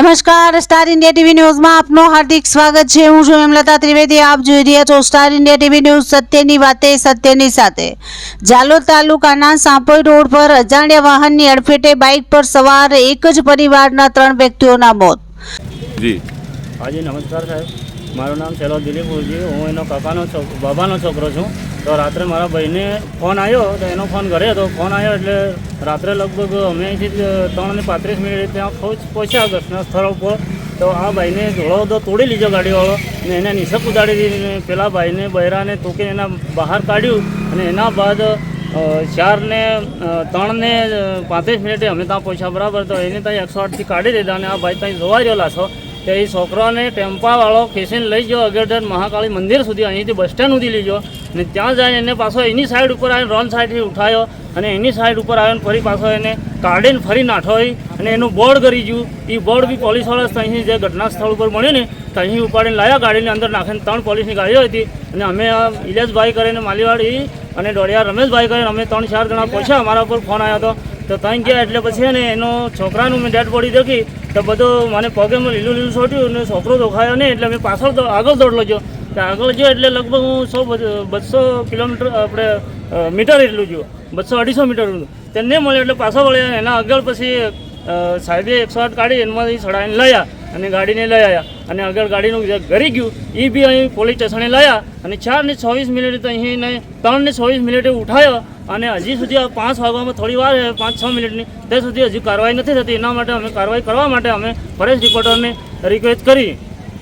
નમસ્કાર star India TV ન્યૂઝમાં આપનું હાર્દિક સ્વાગત છે. હું છું હેમલતા ત્રિવેદી. આપ જોઈ રહ્યા છો સ્ટાર ઇન્ડિયા ટીવી ન્યૂઝ સત્યની વાતે સત્યની સાથે. જાલોદ તાલુકાના સાંપોઈ રોડ પર અજાણ્યા વાહનની અડફેટે બાઇક પર સવાર એક જ પરિવારના ત્રણ વ્યક્તિઓના મોત. જી. હાજી નમસ્કાર સાહેબ. મારું નામ સેલો દિલીપ હું એનો કાકાનો બાબાનો છોકરો છું. તો રાત્રે મારા ભાઈને ફોન આવ્યો તો એનો ફોન ઘરે હતો. ફોન આવ્યો એટલે રાત્રે લગભગ અમે અહીંથી ત્રણ ને પાંત્રીસ મિનિટ ત્યાં પહોંચ, પહોંચ્યા ઘટના સ્થળ ઉપર. તો આ ભાઈને ઘોડો તો તોડી લીધો ગાડીવાળો ને એને નિશક ઉડાડી દીધી પેલા ભાઈને બૈરાને તોકે એના બહાર કાઢ્યું અને એના બાદ ચારને ચાર ને ત્રણ ને પાંત્રીસ મિનિટે અમે ત્યાં પહોંચ્યા. બરાબર, તો એને ત્યાં એકસો આઠથી કાઢી દીધા અને આ ભાઈ ત્યાં જોવા રહ્યો લાશો. કે એ છોકરાને ટેમ્પાવાળો ખેંચીને લઈ ગયો અગરધર મહાકાળી મંદિર સુધી, અહીંથી બસ સ્ટેન્ડ સુધી લઈ ગયો. અને ત્યાં જઈને એને પાછો એની સાઈડ ઉપર આવીને રોન સાઈડથી ઉઠાયો અને એની સાઈડ ઉપર આવીને ફરી પાછો એને કાઢીને ફરી નાઠોઈ અને એનું બોર્ડ કરી ગયું. એ બોર્ડ બી પોલીસવાળા ત્યાંથી જે ઘટના સ્થળ ઉપર મળ્યું ને, ત્યાંથી ઉપાડીને લાયા ગાડીની અંદર નાખીને ત્રણ પોલીસની ગાડીઓ હતી. અને અમે ઇલેશભાઈ કરીને માલીવાડી અને ડોડિયા રમેશભાઈ કરીને અમે ત્રણ ચાર જણા પહોંચ્યા અમારા ઉપર ફોન આવ્યો હતો. તો ત્યાં ગયા એટલે પછી ને એનો છોકરાનું મેં ડેડ બોડી દેખી તો બધો મને પગેમાં લીલું લીલું છોટ્યું અને છોકરો દોખાયો નહીં, એટલે મેં પાછળ તો આગળ દોડલો ગયો. તો આગળ ગયો એટલે લગભગ હું સો બસો કિલોમીટર, આપણે મીટર એટલું ગયો. બસો અઢીસો મીટર તે નહીં મળ્યો એટલે પાછો વળ્યા એના આગળ પછી સાહેબે એકસો આઠ કાઢી એમાંથી ચડાવીને લાયા અને ગાડીને લઈ આવ્યા. અને આગળ ગાડીનું જે ઘરી ગયું એ બી અહીં પોલીસ સ્ટેશને લાયા અને ચાર ને ચોવીસ મિનિટ અહીં ને ત્રણ ને ચોવીસ મિનિટે ઉઠાયો અને હજી સુધી પાંચ વાગવામાં થોડી વાર પાંચ છ મિનિટની તે સુધી હજી કાર્યવાહી નથી થતી. એના માટે અમે કાર્યવાહી કરવા માટે અમે ફોરેસ્ટ રિપોર્ટરને રિક્વેસ્ટ કરી.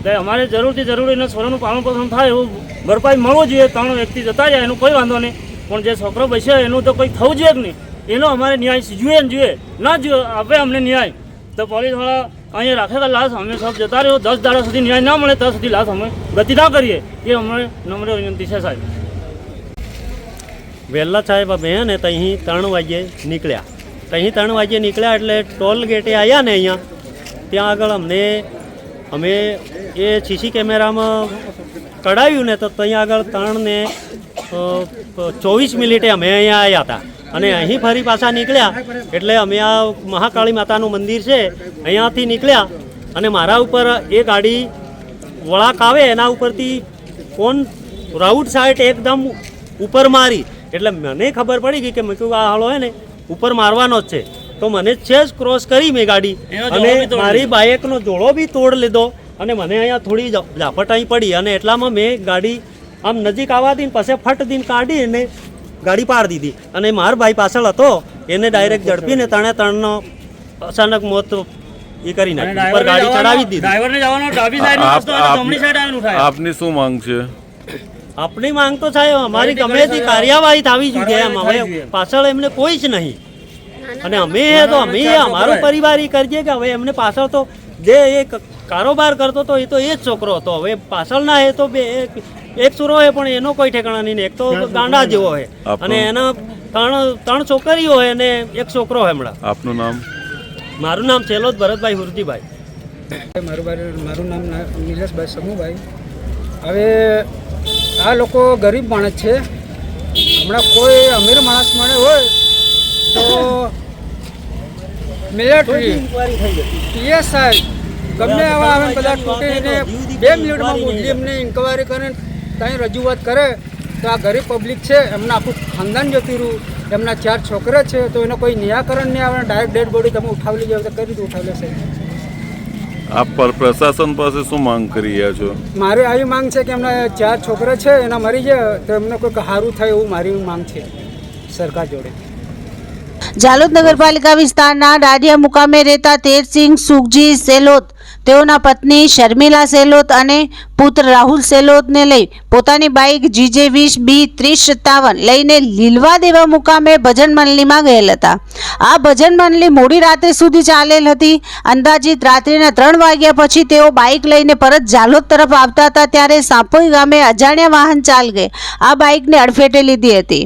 કે અમારે જરૂરથી જરૂર એના છોરાનું પાલન પોષણ થાય એવું ભરપાઈ મળવું જોઈએ. ત્રણ વ્યક્તિ જતા જાય એનું કોઈ વાંધો નહીં. પણ જે છોકરો બસ્યો એનું તો કોઈ થવું જોઈએ જ નહીં. એનો અમારે ન્યાય જોઈએ ને જોઈએ. ના જોઈએ આપે અમને ન્યાય. તો પોલીસવાળા અહીંયા રાખેલા લાશ, અમે સબ જતા રહ્યો. દસ દાડા સુધી ન્યાય ના મળે, ત્યાં સુધી લાશ અમે ગતિ ના કરીએ. એ અમારે નમ્ર વિનંતી છે સાહેબ. વહેલા સાહેબ અમે ને ત્યાં ત્રણ વાગ્યે નીકળ્યા. ત્યાં ત્રણ વાગ્યે નીકળ્યા એટલે ટોલ ગેટે આવ્યા ને અહીંયા. ત્યાં આગળ અમને, અમે એ સીસી કેમેરામાં કઢાવ્યું ને તો ત્યાં આગળ ત્રણને ચોવીસ મિનિટે અમે અહીંયા આવ્યા હતા. અને અહીં ફરી પાછા નીકળ્યા એટલે અમે આ મહાકાળી માતાનું મંદિર છે, અહીંયાથી નીકળ્યા. અને મારા ઉપર એ ગાડી વળાક આવે એના ઉપરથી કોણ રાઉટ સાઈડ એકદમ ઉપર મારી. એટલે મને ખબર પડી ગઈ કે મેં કહ્યું આ હાળો હે ને ઉપર મારવાનો જ છે. તો મને છે જ ક્રોસ કરી મેં ગાડી. અને મારી બાઇકનો જોડો બી તોડ લીધો અને મને અહીંયા થોડી ઝાપટાઈ પડી અને એટલામાં મેં ગાડી આમ નજીક આવવા દીને પછી ફટ દીને કાઢી અને ગાડી પાડી દીધી. અને માર ભાઈ પાછળ હતો એને ડાયરેક્ટ ઝડપીને તણે ત્રણનો અચાનક મોત એ કરી નાખી ઉપર ગાડી ચડાવી દીધી. ડ્રાઈવરને જવાનો ડાબી સાઈડ રસ્તો જમણી સાઈડ આવીને ઉઠાયો આપની શું માંગ છે? આપણી માંગ તો સાહેબ અમારી ગમે તે કાર્યવાહી થવી જોઈએ એમ. હવે પાછળ એમને કોઈ જ નહીં. અને અમે એ તો અમે અમારો પરિવાર એ કરીએ કે હવે એમને પાછળ તો જે એ કારોબાર કરતો હતો એ તો એ જ છોકરો હતો. હવે પાછળના એ તો બે એક- એક સુરો હોય પણ એનો કોઈ ઠેકાણા નહીં ને એક તો ગાંડા જેવો હોય. અને એના ત્રણ ત્રણ છોકરીઓ હોય અને એક છોકરો હોય હમણાં. આપનું નામ? મારું નામ છેલ્લો જ ભરતભાઈ હુરજીભાઈ. મારું મારું નામ નિલેશભાઈ સમુભાઈ. હવે આ લોકો ગરીબ માણસ છે. હમણાં કોઈ અમીર માણસ મળે હોય તો મિલિટરી પીએસઆઈ ગમે એવા આવે બધા તૂટીને બે મિનિટમાં બુદ્ધિ એમને ઇન્કવાયરી કરે ત્યાં રજૂઆત કરે તો આ ગરીબ પબ્લિક છે એમના આખું ખાનદાન જતું રહ્યું. એમના ચાર છોકરા છે તો એનો કોઈ નિરાકરણ નહીં આવે ડાયરેક્ટ ડેડ બોડી તમે ઉઠાવી લેજો તો કઈ રીતે ઉઠાવી લેશે? આપ પર પ્રશાસન પાસે શું માંગ કરી રહ્યા છો? મારી આવી માંગ છે કે એમના ચાર છોકરા છે એના મરી જાય તો એમને કોઈક સારું થાય એવું મારી માંગ છે સરકાર જોડે. જાલોદ નગરપાલિકા વિસ્તારના ડાડિયા મુકામે રહેતા તેરસિંહ સુખજી સેલોત તેઓના પત્ની શર્મિલા સેલોત અને પુત્ર રાહુલ સેલોતને લઈ પોતાની બાઇક જીજે વીસ બી ત્રીસ સત્તાવન લઈને લીલવા દેવા મુકામે ભજન મંડળીમાં ગયેલ હતા. આ ભજન મંડળી મોડી રાત્રે સુધી ચાલેલ હતી. અંદાજિત રાત્રિના ત્રણ વાગ્યા પછી તેઓ બાઇક લઈને પરત જાલોદ તરફ આવતા હતા ત્યારે સાંપોઈ ગામે અજાણ્યા વાહન ચાલ ગઈ આ બાઇકને અડફેટે લીધી હતી.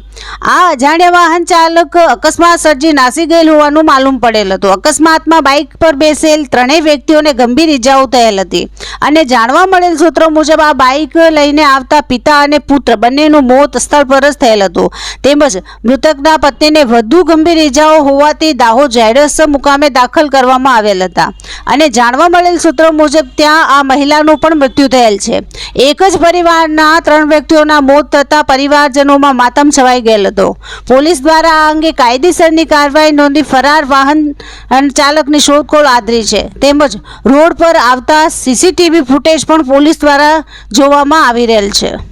આ અજાણ્યા વાહન ચાલક અકસ્માત સર્જી નાસી ગયેલ હોવાનું માલુમ પડેલ હતું. અકસ્માતમાં બાઇક પર બેસેલ ત્રણેય વ્યક્તિઓને ગંભીર ઇજાઓ થયેલ હતી. અને જાણવા મળેલ સૂત્રો સૂત્રો મુજબ આ બાઇક લઈને આવતા પિતા અને પુત્ર બંનેનું મોત સ્થળ પર જ થયેલ હતું. તેમજ મૃતકના પત્નીને વધુ ગંભીર ઇજાઓ હોવાથી દાહોદ ઝાયડસ મુકામે દાખલ કરવામાં આવેલ હતા. અને જાણવા મળેલ સૂત્રો મુજબ ત્યાં આ મહિલાનું પણ મૃત્યુ થયેલ છે. એક જ પરિવારના ત્રણ વ્યક્તિઓના મોત થતાં પરિવારજનોમાં માતમ છવાઈ ગયેલ હતો. પોલીસ દ્વારા આ અંગે કાયદેસરની કાર્યવાહી નોંધી ફરાર વાહન ચાલકની શોધખોળ આદરી છે. તેમજ રોડ પર આવતા સીસીટીવી ફૂટેજ પણ પોલીસ દ્વારા જોવામાં આવી રહેલ છે.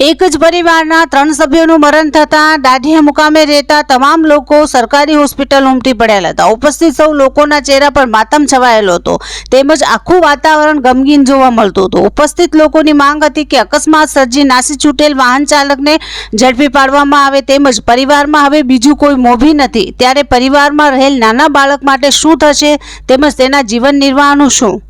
એક જ પરિવારના ત્રણ સભ્યોનું મરણ થતાં દાઢિયા મુકામે રહેતા તમામ લોકો સરકારી હોસ્પિટલ ઉમટી પડેલા હતા. ઉપસ્થિત સૌ લોકોના ચહેરા પર માતમ છવાયેલો હતો. તેમજ આખું વાતાવરણ ગમગીન જોવા મળતું હતું. ઉપસ્થિત લોકોની માંગ હતી કે અકસ્માત સર્જી નાસી છૂટેલ વાહન ચાલકને ઝડપી પાડવામાં આવે તેમજ પરિવારમાં હવે બીજું કોઈ મોભી નથી. ત્યારે પરિવારમાં રહેલ નાના બાળક માટે શું થશે તેમજ તેના જીવન નિર્વાહનું શું?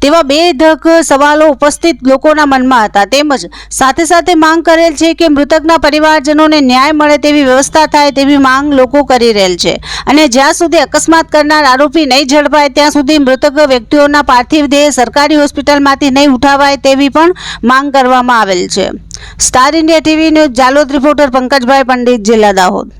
તેવા બે ધક સવાલો ઉપસ્થિત લોકોના મનમાં હતા. તેમજ સાથે સાથે સાથે માંગ કરેલ છે કે મૃતકના પરિવારજનોને ન્યાય મળે તેવી વ્યવસ્થા થાય તેવી માંગ લોકો કરી રહેલ છે. અને જ્યાં સુધી અકસ્માત કરનાર આરોપી નહીં ઝડપાય, ત્યાં સુધી મૃતક વ્યક્તિઓના પાર્થિવ દેહ સરકારી હોસ્પિટલમાંથી નહીં ઉઠાવાય તેવી પણ માંગ કરવામાં આવેલ છે. Star India TV news Jhalod reporter Pankajbhai Pandit, જિલ્લા દાહોદ.